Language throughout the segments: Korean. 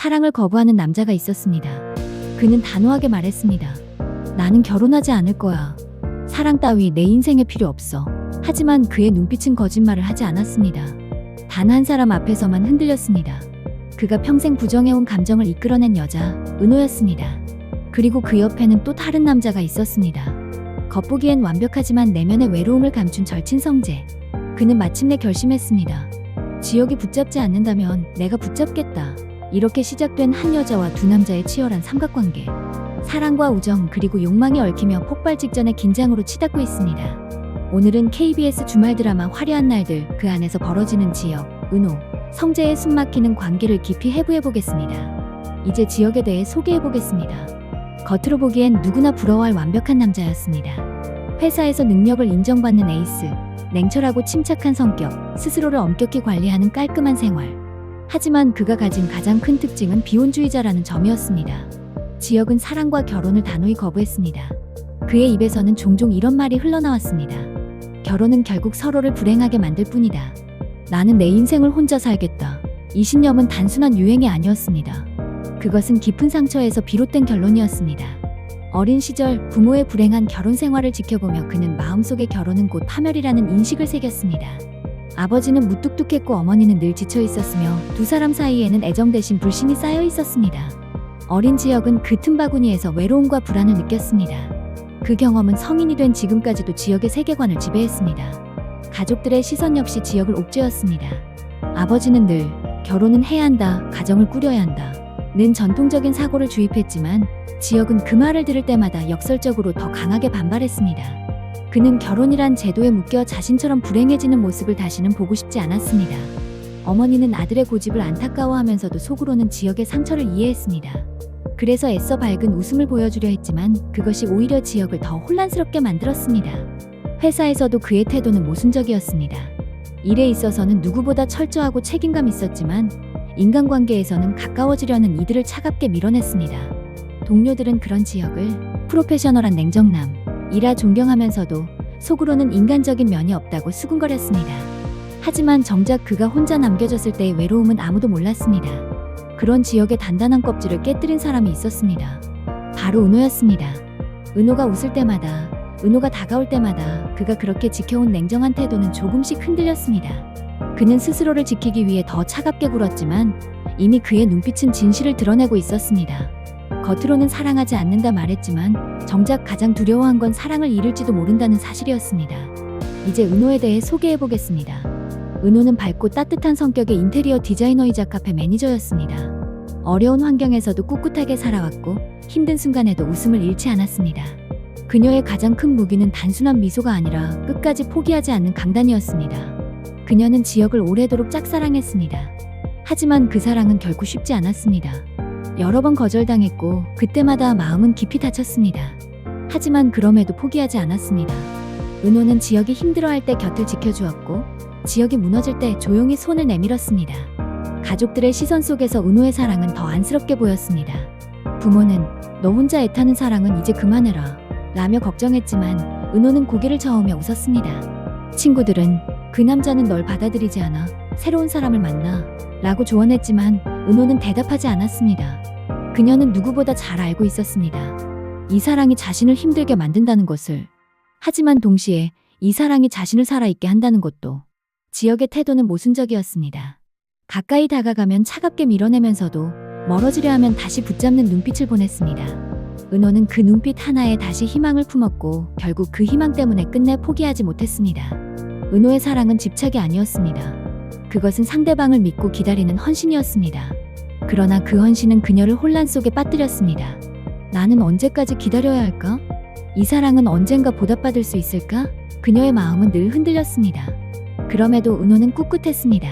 사랑을 거부하는 남자가 있었습니다. 그는 단호하게 말했습니다. 나는 결혼하지 않을 거야. 사랑 따위 내 인생에 필요 없어. 하지만 그의 눈빛은 거짓말을 하지 않았습니다. 단 한 사람 앞에서만 흔들렸습니다. 그가 평생 부정해온 감정을 이끌어낸 여자, 은호였습니다. 그리고 그 옆에는 또 다른 남자가 있었습니다. 겉보기엔 완벽하지만 내면의 외로움을 감춘 절친 성재. 그는 마침내 결심했습니다. 지역이 붙잡지 않는다면 내가 붙잡겠다. 이렇게 시작된 한 여자와 두 남자의 치열한 삼각관계. 사랑과 우정 그리고 욕망이 얽히며 폭발 직전의 긴장으로 치닫고 있습니다. 오늘은 KBS 주말 드라마 화려한 날들 그 안에서 벌어지는 지역, 은호, 성재의 숨막히는 관계를 깊이 해부해 보겠습니다. 이제 지역에 대해 소개해 보겠습니다. 겉으로 보기엔 누구나 부러워할 완벽한 남자였습니다. 회사에서 능력을 인정받는 에이스, 냉철하고 침착한 성격, 스스로를 엄격히 관리하는 깔끔한 생활. 하지만 그가 가진 가장 큰 특징은 비혼주의자라는 점이었습니다. 지역은 사랑과 결혼을 단호히 거부했습니다. 그의 입에서는 종종 이런 말이 흘러나왔습니다. 결혼은 결국 서로를 불행하게 만들 뿐이다. 나는 내 인생을 혼자 살겠다. 이 신념은 단순한 유행이 아니었습니다. 그것은 깊은 상처에서 비롯된 결론이었습니다. 어린 시절 부모의 불행한 결혼 생활을 지켜보며 그는 마음속에 결혼은 곧 파멸이라는 인식을 새겼습니다. 아버지는 무뚝뚝했고 어머니는 늘 지쳐 있었으며 두 사람 사이에는 애정 대신 불신이 쌓여 있었습니다. 어린 지역은 그 틈바구니에서 외로움과 불안을 느꼈습니다. 그 경험은 성인이 된 지금까지도 지역의 세계관을 지배했습니다. 가족들의 시선 역시 지역을 옥죄었습니다. 아버지는 늘 결혼은 해야 한다, 가정을 꾸려야 한다. 는 전통적인 사고를 주입했지만 지역은 그 말을 들을 때마다 역설적으로 더 강하게 반발했습니다. 그는 결혼이란 제도에 묶여 자신처럼 불행해지는 모습을 다시는 보고 싶지 않았습니다. 어머니는 아들의 고집을 안타까워하면서도 속으로는 지역의 상처를 이해했습니다. 그래서 애써 밝은 웃음을 보여주려 했지만 그것이 오히려 지역을 더 혼란스럽게 만들었습니다. 회사에서도 그의 태도는 모순적이었습니다. 일에 있어서는 누구보다 철저하고 책임감 있었지만 인간관계에서는 가까워지려는 이들을 차갑게 밀어냈습니다. 동료들은 그런 지역을 프로페셔널한 냉정남, 이라 존경하면서도 속으로는 인간적인 면이 없다고 수군거렸습니다. 하지만 정작 그가 혼자 남겨졌을 때의 외로움은 아무도 몰랐습니다. 그런 지역의 단단한 껍질을 깨뜨린 사람이 있었습니다. 바로 은호였습니다. 은호가 웃을 때마다, 은호가 다가올 때마다 그가 그렇게 지켜온 냉정한 태도는 조금씩 흔들렸습니다. 그는 스스로를 지키기 위해 더 차갑게 굴었지만 이미 그의 눈빛은 진실을 드러내고 있었습니다. 겉으로는 사랑하지 않는다 말했지만 정작 가장 두려워한 건 사랑을 잃을지도 모른다는 사실이었습니다. 이제 은호에 대해 소개해 보겠습니다. 은호는 밝고 따뜻한 성격의 인테리어 디자이너이자 카페 매니저였습니다. 어려운 환경에서도 꿋꿋하게 살아왔고 힘든 순간에도 웃음을 잃지 않았습니다. 그녀의 가장 큰 무기는 단순한 미소가 아니라 끝까지 포기하지 않는 강단이었습니다. 그녀는 지역을 오래도록 짝사랑했습니다. 하지만 그 사랑은 결코 쉽지 않았습니다. 여러 번 거절당했고 그때마다 마음은 깊이 다쳤습니다. 하지만 그럼에도 포기하지 않았습니다. 은호는 지역이 힘들어할 때 곁을 지켜주었고 지역이 무너질 때 조용히 손을 내밀었습니다. 가족들의 시선 속에서 은호의 사랑은 더 안쓰럽게 보였습니다. 부모는 너 혼자 애타는 사랑은 이제 그만해라 라며 걱정했지만 은호는 고개를 저으며 웃었습니다. 친구들은 그 남자는 널 받아들이지 않아 새로운 사람을 만나 라고 조언했지만 은호는 대답하지 않았습니다. 그녀는 누구보다 잘 알고 있었습니다. 이 사랑이 자신을 힘들게 만든다는 것을. 하지만 동시에 이 사랑이 자신을 살아있게 한다는 것도. 지역의 태도는 모순적이었습니다. 가까이 다가가면 차갑게 밀어내면서도 멀어지려 하면 다시 붙잡는 눈빛을 보냈습니다. 은호는 그 눈빛 하나에 다시 희망을 품었고 결국 그 희망 때문에 끝내 포기하지 못했습니다. 은호의 사랑은 집착이 아니었습니다. 그것은 상대방을 믿고 기다리는 헌신이었습니다. 그러나 그 헌신은 그녀를 혼란 속에 빠뜨렸습니다. 나는 언제까지 기다려야 할까? 이 사랑은 언젠가 보답받을 수 있을까? 그녀의 마음은 늘 흔들렸습니다. 그럼에도 은호는 꿋꿋했습니다.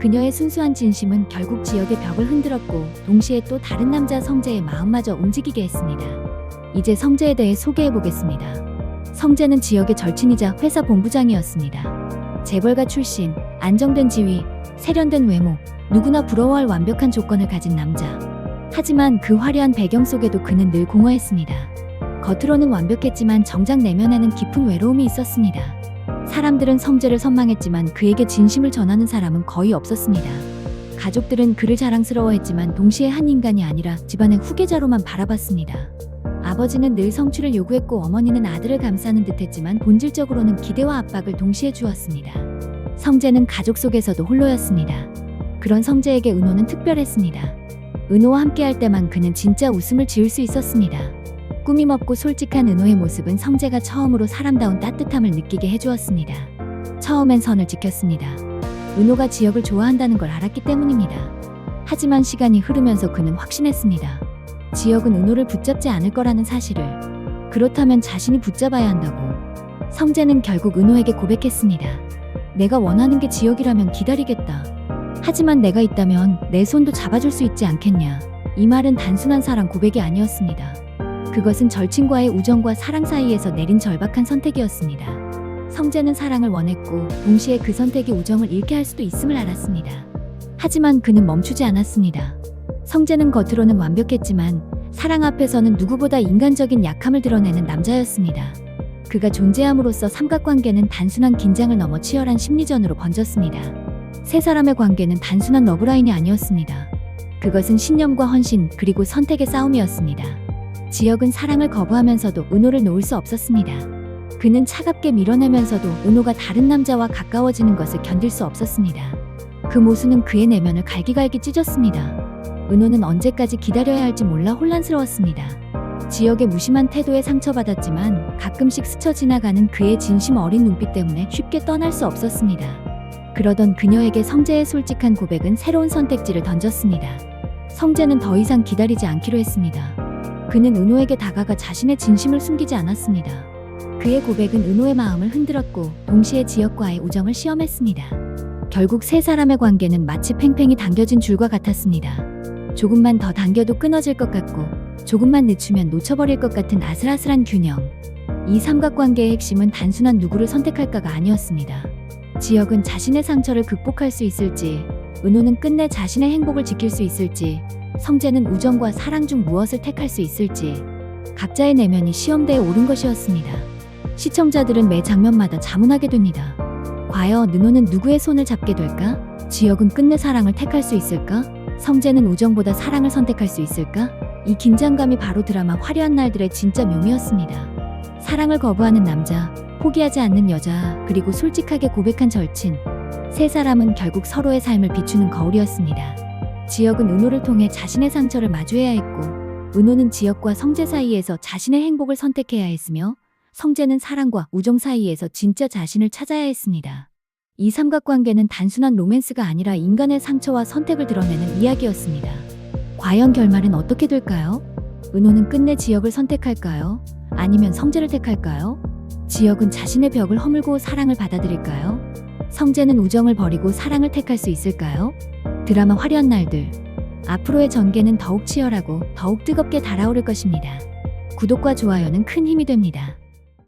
그녀의 순수한 진심은 결국 지역의 벽을 흔들었고 동시에 또 다른 남자 성재의 마음마저 움직이게 했습니다. 이제 성재에 대해 소개해 보겠습니다. 성재는 지역의 절친이자 회사 본부장이었습니다. 재벌가 출신, 안정된 지위, 세련된 외모, 누구나 부러워할 완벽한 조건을 가진 남자. 하지만 그 화려한 배경 속에도 그는 늘 공허했습니다. 겉으로는 완벽했지만 정작 내면에는 깊은 외로움이 있었습니다. 사람들은 성재를 선망했지만 그에게 진심을 전하는 사람은 거의 없었습니다. 가족들은 그를 자랑스러워했지만 동시에 한 인간이 아니라 집안의 후계자로만 바라봤습니다. 아버지는 늘 성취를 요구했고 어머니는 아들을 감싸는 듯했지만 본질적으로는 기대와 압박을 동시에 주었습니다. 성재는 가족 속에서도 홀로였습니다. 그런 성재에게 은호는 특별했습니다. 은호와 함께할 때만 그는 진짜 웃음을 지을 수 있었습니다. 꾸밈 없고 솔직한 은호의 모습은 성재가 처음으로 사람다운 따뜻함을 느끼게 해주었습니다. 처음엔 선을 지켰습니다. 은호가 지역을 좋아한다는 걸 알았기 때문입니다. 하지만 시간이 흐르면서 그는 확신했습니다. 지역은 은호를 붙잡지 않을 거라는 사실을. 그렇다면 자신이 붙잡아야 한다고. 성재는 결국 은호에게 고백했습니다. 내가 원하는 게 지역이라면 기다리겠다. 하지만 내가 있다면 내 손도 잡아줄 수 있지 않겠냐. 이 말은 단순한 사랑 고백이 아니었습니다. 그것은 절친과의 우정과 사랑 사이에서 내린 절박한 선택이었습니다. 성재는 사랑을 원했고 동시에 그 선택이 우정을 잃게 할 수도 있음을 알았습니다. 하지만 그는 멈추지 않았습니다. 성재는 겉으로는 완벽했지만 사랑 앞에서는 누구보다 인간적인 약함을 드러내는 남자였습니다. 그가 존재함으로써 삼각관계는 단순한 긴장을 넘어 치열한 심리전으로 번졌습니다. 세 사람의 관계는 단순한 러브라인이 아니었습니다. 그것은 신념과 헌신 그리고 선택의 싸움이었습니다. 지역은 사랑을 거부하면서도 은호를 놓을 수 없었습니다. 그는 차갑게 밀어내면서도 은호가 다른 남자와 가까워지는 것을 견딜 수 없었습니다. 그 모습은 그의 내면을 갈기갈기 찢었습니다. 은호는 언제까지 기다려야 할지 몰라 혼란스러웠습니다. 지역의 무심한 태도에 상처받았지만 가끔씩 스쳐 지나가는 그의 진심 어린 눈빛 때문에 쉽게 떠날 수 없었습니다. 그러던 그녀에게 성재의 솔직한 고백은 새로운 선택지를 던졌습니다. 성재는 더 이상 기다리지 않기로 했습니다. 그는 은호에게 다가가 자신의 진심을 숨기지 않았습니다. 그의 고백은 은호의 마음을 흔들었고 동시에 지역과의 우정을 시험했습니다. 결국 세 사람의 관계는 마치 팽팽히 당겨진 줄과 같았습니다. 조금만 더 당겨도 끊어질 것 같고 조금만 늦추면 놓쳐버릴 것 같은 아슬아슬한 균형. 이 삼각관계의 핵심은 단순한 누구를 선택할까가 아니었습니다. 지역은 자신의 상처를 극복할 수 있을지, 은호는 끝내 자신의 행복을 지킬 수 있을지, 성재는 우정과 사랑 중 무엇을 택할 수 있을지, 각자의 내면이 시험대에 오른 것이었습니다. 시청자들은 매 장면마다 자문하게 됩니다. 과연 은호는 누구의 손을 잡게 될까? 지역은 끝내 사랑을 택할 수 있을까? 성재는 우정보다 사랑을 선택할 수 있을까? 이 긴장감이 바로 드라마 화려한 날들의 진짜 묘미였습니다. 사랑을 거부하는 남자, 포기하지 않는 여자, 그리고 솔직하게 고백한 절친. 세 사람은 결국 서로의 삶을 비추는 거울이었습니다. 지역은 은호를 통해 자신의 상처를 마주해야 했고, 은호는 지역과 성재 사이에서 자신의 행복을 선택해야 했으며, 성재는 사랑과 우정 사이에서 진짜 자신을 찾아야 했습니다. 이 삼각관계는 단순한 로맨스가 아니라 인간의 상처와 선택을 드러내는 이야기였습니다. 과연 결말은 어떻게 될까요? 은호는 끝내 지역을 선택할까요? 아니면 성재를 택할까요? 지역은 자신의 벽을 허물고 사랑을 받아들일까요? 성재는 우정을 버리고 사랑을 택할 수 있을까요? 드라마 화려한 날들. 앞으로의 전개는 더욱 치열하고 더욱 뜨겁게 달아오를 것입니다. 구독과 좋아요는 큰 힘이 됩니다.